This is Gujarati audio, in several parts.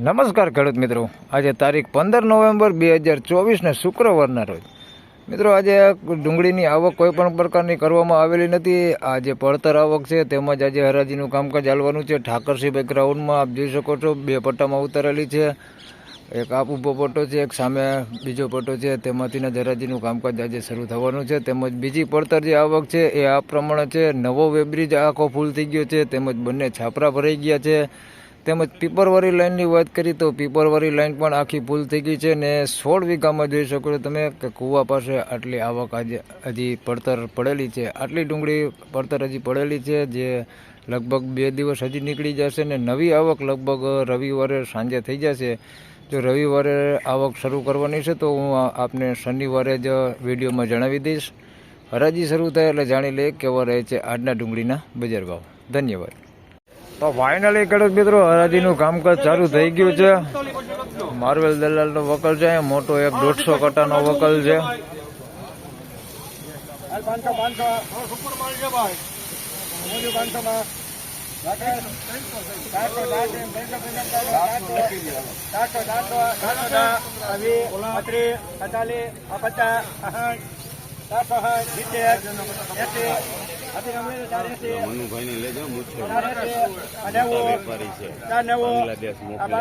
નમસ્કાર ખેડૂત મિત્રો. આજે તારીખ પંદર નવેમ્બર બે હજાર ચોવીસને શુક્રવારના રોજ. મિત્રો, આજે ડુંગળીની આવક કોઈ પણ પ્રકારની કરવામાં આવેલી નથી. આજે પડતર આવક છે, તેમજ આજે હરાજીનું કામકાજ ચાલવાનું છે. ઠાકરસિંહ ગ્રાઉન્ડમાં આપ જોઈ શકો છો, બે પટ્ટામાં ઉતરેલી છે. એક આપ ઊભો પટ્ટો છે, એક સામે બીજો પટ્ટો છે. તેમાંથીના હરાજીનું કામકાજ આજે શરૂ થવાનું છે. તેમજ બીજી પડતર જે આવક છે, એ આ પ્રમાણે છે. નવો વેબ્રિજ આખો ફૂલ થઈ ગયો છે. તેમજ બંને છાપરા ભરાઈ ગયા છે. તેમજ પીપરવાળી લાઇનની વાત કરી તો પીપરવાળી લાઇન પણ આખી ફૂલ થઈ ગઈ છે ને સોળ વીઘામાં જોઈ શકો છો તમે કે કૂવા પાસે આટલી આવક આજે હજી પડતર પડેલી છે. આટલી ડુંગળી પડતર હજી પડેલી છે જે લગભગ બે દિવસ હજી નીકળી જશે ને નવી આવક લગભગ રવિવારે સાંજે થઈ જશે. જો રવિવારે આવક શરૂ કરવાની છે તો હું આપને શનિવારે જ વિડીયોમાં જણાવી દઈશ. હરાજી શરૂ થાય એટલે જાણી લઈએ કેવા રહે છે આજના ડુંગળીના બજાર ભાવ. ધન્યવાદ. તો ફાઇનલી ખેડૂત મિત્રો હરાજીનું કામકાજ ચાલુ થઈ ગયું છે માર્વેલ દલાલનો વકલ છે મોટો એક દોઢસો કટાનો વકલ છે પાંચસો મનુભાઈને લેજો નેવું વેપારી છે. બાંગ્લાદેશ મોકલે.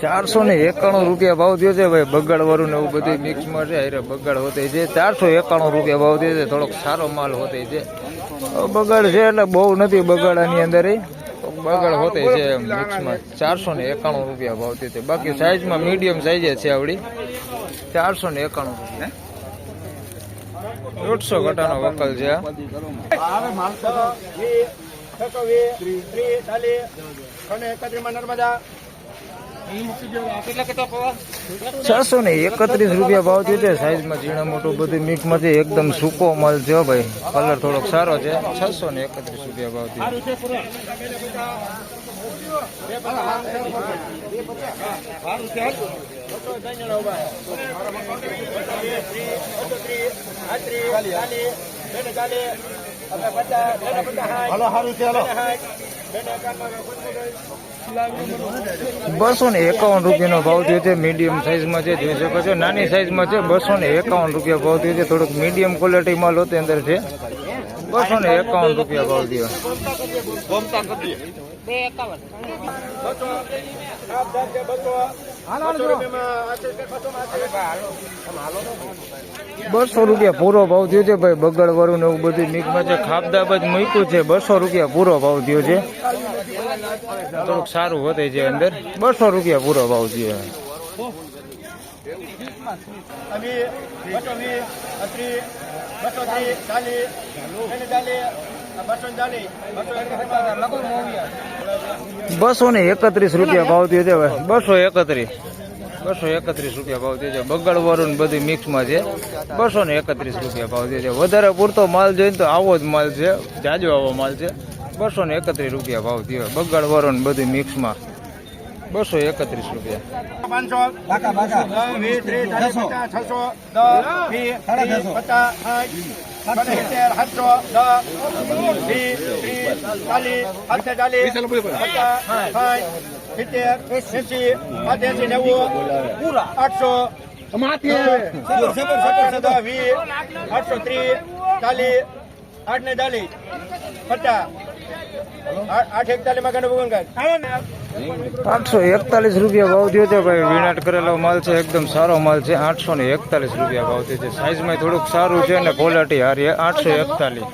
ચારસો ને એકાણું રૂપિયા ભાવ થયો છે ભાઈ બગાડ વાળું ને એવું બધું મિક્સમાં છે હારે બગાડ હોતે છે. ચારસો એકાણું રૂપિયા ભાવ થયો છે થોડોક સારો માલ હોતે છે. બગાડ છે એટલે બહુ નથી બગાડાની અંદર એ. બગાડ હોતે છે મિક્સમાં ચારસો ને એકાણું રૂપિયા ભાવતી હતી બાકી સાઈઝમાં મીડિયમ સાઈઝે છે આવડી. ચારસો ને એકાણું રૂપિયા દોઢસો ઘટાનો વકલ છે અને નર્મદા ચારસો ને એકત્રીસ રૂપિયા ભાવ થયો છે. સાઈઝમાં ઝીણા મોટું, બધું મિક્સમાંથી છે એકદમ સૂકો માલ છે, ભાઈ. કલર થોડોક સારો છે. છસો ને એકત્રીસ રૂપિયા ભાવ થયો. બસો ને એકાવન રૂપિયાનો ભાવ થયો છે. મીડિયમ સાઇઝમાં છે જોઈ શકો છો. નાની સાઇઝમાં છે. બસો ને એકાવન રૂપિયા ભાવ થયો છે. થોડુંક મીડિયમ ક્વોલિટીમાં લો તે અંદર છે. બસો ને એકાવન રૂપિયા ભાવ થયો. બસો રૂપિયા પૂરો ભાવ થયો છે ભાઈ બગડ વરું ને એવું બધું મિક્સમાં છે. ખાપદાબાદ મૂક્યું છે. બસો રૂપિયા પૂરો ભાવ થયો છે. થોડુંક સારું વધે છે અંદર. બસો રૂપિયા પૂરો ભાવ થયો બસો બસો ને એકત્રીસ રૂપિયા ભાવ થયો છે ભાઈ બસો એકત્રીસ. બસો એકત્રીસ રૂપિયા ભાવ થયો છે. બગડ વરુણ બધું મિક્સમાં છે. બસો ને એકત્રીસ રૂપિયા ભાવ થયો છે. વધારે પૂરતો માલ જોઈને તો આવો જ માલ છે. જાજો આવો માલ છે. બસો ને એકત્રીસ રૂપિયા ભાવ થયો. બગડ વરુણ બધું મિક્સમાં. બસો એકત્રીસ રૂપિયા. પાંચસો વીસ ત્રીસ છસો સિત્તેર સાતસો દસ વીસ ત્રીસ ચાલીસ સાતસો ચાલીસ પચાસ સાઠ સિત્તેર એસી નેવું આઠસો આઠસો ત્રીસ ચાલીસ આઠ ને ચાલીસ પચાસ આઠ આઠ એકતાલીસમાં ગણું ભગવાન આઠસો એકતાલીસ રૂપિયા ભાવ થયો છે ભાઈ વિનાટ કરેલો માલ છે એકદમ સારો માલ છે આઠસો ને એકતાલીસ રૂપિયા ભાવ છે સાઈઝમાં થોડુંક સારું છે અને ક્વોલિટી હારી આઠસો એકતાલીસ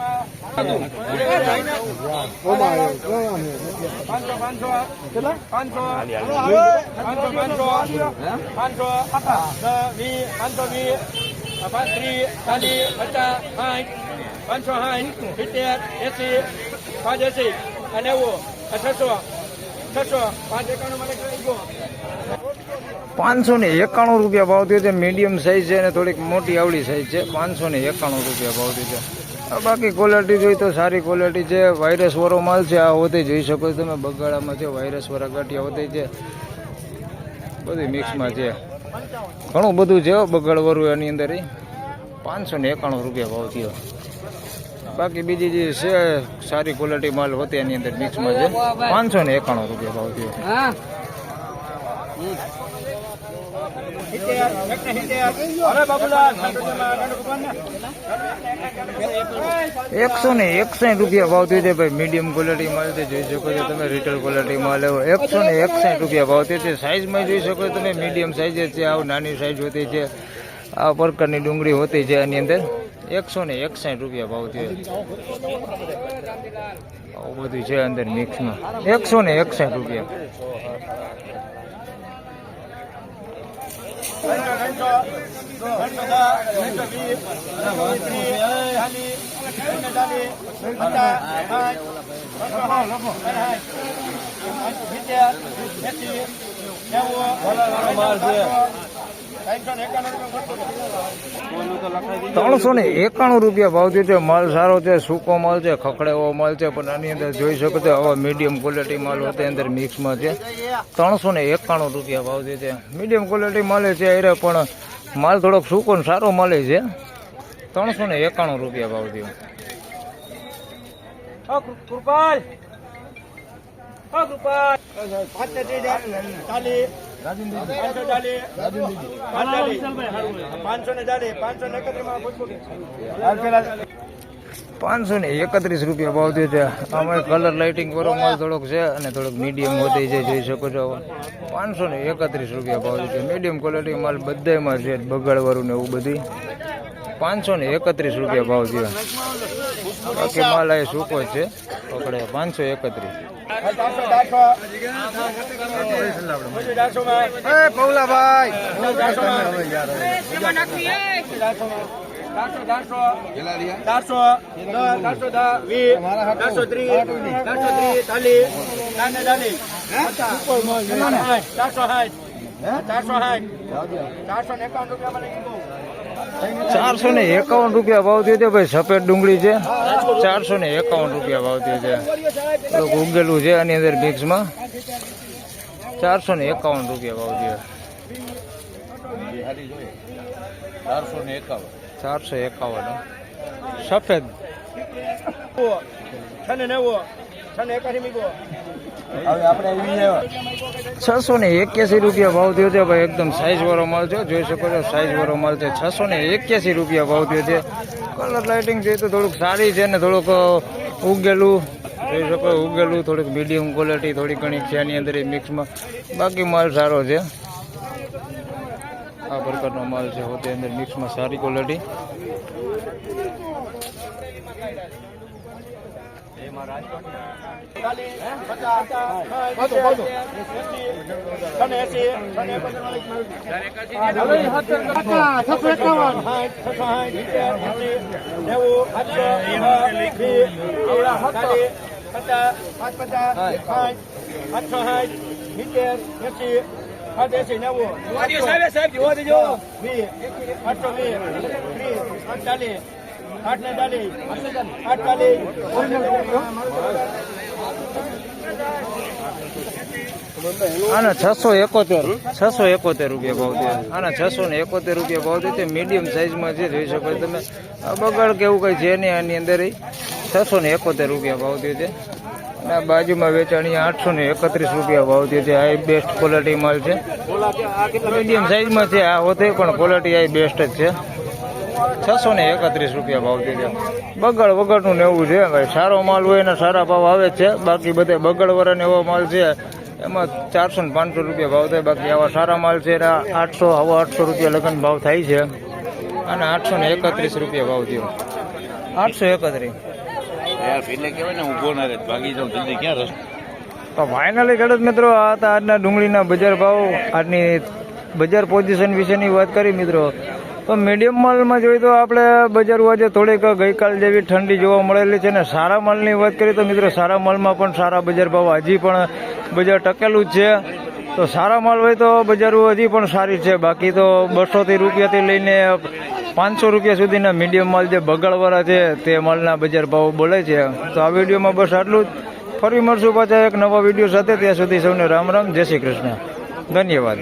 પાંચસો સાઠ સિત્તેર એસી પાંચ એસી નેવું છસો પાંચસો ને એકાણું રૂપિયા ભાવ થયો છે. મીડિયમ સાઈઝ છે અને થોડીક મોટી આવડી સાઈઝ છે. પાંચસો ને એકાણું રૂપિયા ભાવ થયો છે. બાકી ક્વોલિટી જોઈ તો સારી ક્વોલિટી છે. વાયરસ વાળો માલ છે. આ હોતે જોઈ શકો છો તમે. બગાડામાં છે. વાયરસ વાળા ગાંઠિયા હોતે છે. બધી મિક્સમાં છે. ઘણું બધું છે બગાડ વાળું એની અંદર પાંચસો ને એકાણું રૂપિયા ભાવ થયો. બાકી બીજી જે છે સારી ક્વોલિટી માલ હોતી એની અંદર મિક્સમાં છે. પાંચસો ને એકાણું રૂપિયા ભાવ થયો. એકસો ને એકસાઠ રૂપિયા ભાવ થયો છે ભાઈ. મીડિયમ ક્વોલિટી માલ છે જોઈ શકો છો તમે રિટેલ ક્વોલિટી માલ લેવો એકસો ને એકસાઠ રૂપિયા ભાવ થયો છે. સાઇઝમાં જોઈ શકો છો તમે મીડિયમ સાઇઝ છે આવ નાની સાઇઝ હોતી છે. આ પ્રકારની ડુંગળી હોતી છે એની અંદર એકસો ને એકસાઠ રૂપિયા ભાવ થયો. આવું બધું છે અંદર મિક્સમાં એકસો ને એકસાઠ રૂપિયા. ત્રણસો ને એકાણું રૂપિયા ભાવ થયું છે માલ સારો છે સૂકો માલ છે ખખડેવો માલ છે પણ આની અંદર જોઈ શકો છો આવા મીડિયમ ક્વોલિટી માલ હોતે અંદર મિક્સમાં છે. ત્રણસો ને એકાણું રૂપિયા ભાવ થયું છે. મીડિયમ ક્વોલિટી માલે છે અરે પણ માલ થોડોક સૂકો ને સારો મળે છે. ત્રણસો ને એકાણું રૂપિયા ભાવ થયો. પાંચસો ને એકત્રીસ રૂપિયા ભાવ થયો. છે આમાં કલર લાઇટિંગ વાળો માલ થોડોક છે અને થોડોક મીડિયમ હોતી છે જોઈ શકો છો પાંચસો ને એકત્રીસ રૂપિયા ભાવ છે મીડિયમ ક્વોલિટી માલ બધામાં છે બગાડવાળું ને એવું બધું પાંચસો ને એકત્રીસ રૂપિયા ભાવ થયો બાકી માલ એ સૂકો છે પકડે પાંચસો એકત્રીસ ચારસો ચારસો ચારસો માં પૌલાભાઈ ચારસો ચારસો ચારસો ચારસો દસ વીસ ચારસો ત્રીસ ચારસો ત્રીસ ચાલીસ ચારને ચાલીસ ચારસો સાઠ ચારસો ચારસો ચારસો ને એકાવન રૂપિયા ભાવ થયો છે ભાઈ સફેદ ડુંગળી છે. ચારસો ને એકાવન રૂપિયા ભાવ થયો છે. ઉગેલું છે આની અંદર મિક્સમાં. ચારસો ને એકાવન રૂપિયા ભાવ થયો. ચારસો એકાવન. સફેદ. છે ને નેવું છે ને એકાસી મીગો છસો ને એક્યાસી રૂપિયા ભાવ થયો છે ભાઈ, એકદમ સાઈઝ વાળો માલ છે. જોઈ શકો છો સાઈઝ વાળો માલ છે. છસો ને એક્યાસી રૂપિયા ભાવ થયો છે. કલર લાઇટિંગ જોઈએ તો થોડુંક સારી છે ને થોડુંક ઉગેલું. જોઈ શકો ઉગેલું, થોડીક મીડિયમ ક્વોલિટી થોડી ઘણી છે એની અંદર મિક્સમાં બાકી માલ સારો છે. આ પ્રકારનો માલ છે, હોતે અંદર મિક્સમાં સારી ક્વોલિટી ચાલીસ જોવા દેજો નેવું વીસ આઠસો આના છસો એકોતેર છસો એકોતેર રૂપિયા ભાવ દે આના છસો ને એકોતેર રૂપિયા ભાવ દે તે મીડિયમ સાઇઝમાં જે જોઈ શકો તમે. આ બગાડ કે એવું કંઈ છે નહીં આની અંદર છસો ને એકોતેર રૂપિયા ભાવ દે છે. આ બાજુમાં વેચાણી આઠસો ને એકત્રીસ રૂપિયા ભાવ થયો છે. આ બેસ્ટ ક્વોલિટી માલ છે. મીડિયમ સાઇઝમાં છે આ હોતે પણ ક્વોલિટી આ બેસ્ટ જ છે. છસો ને એકત્રીસ રૂપિયા ભાવ થયો છે. બગડ વગરનું ને એવું છે ભાઈ. સારો માલ હોય એના સારા ભાવ આવે છે. બાકી બધે બગડ વરાને એવો માલ છે એમાં ચારસો ને પાંચસો રૂપિયા ભાવ થાય. બાકી આવા સારા માલ છે આઠસો હવા આઠસો રૂપિયા લગ્ન ભાવ થાય છે. અને આઠસો ને એકત્રીસ રૂપિયા ભાવ થયો. આઠસો એકત્રીસ. ને ના તો ફાઇનલી ખેડૂત મિત્રો આ હતા આજના ડુંગળીના બજાર ભાવ આજની બજાર પોઝિશન વિશેની વાત કરી મિત્રો. તો મીડિયમ માલમાં જોઈએ તો આપણે બજારમાં આજે થોડીક ગઈકાલ જેવી ઠંડી જોવા મળેલી છે ને સારા માલની વાત કરીએ તો મિત્રો સારા માલમાં પણ સારા બજાર ભાવ હજી પણ બજાર ટકેલું જ છે. તો સારા માલ હોય તો બજારો હજી પણ સારી છે. બાકી તો બસોથી રૂપિયાથી લઈને પાંચસો રૂપિયા સુધીના મીડિયમ માલ જે બગાડવાળા છે તે માલના બજાર ભાવ બોલે છે. તો આ વિડીયોમાં બસ આટલું જ. ફરી મળશું પાછા એક નવા વીડિયો સાથે. ત્યાં સુધી સૌને રામ રામ. જય શ્રી કૃષ્ણ. ધન્યવાદ.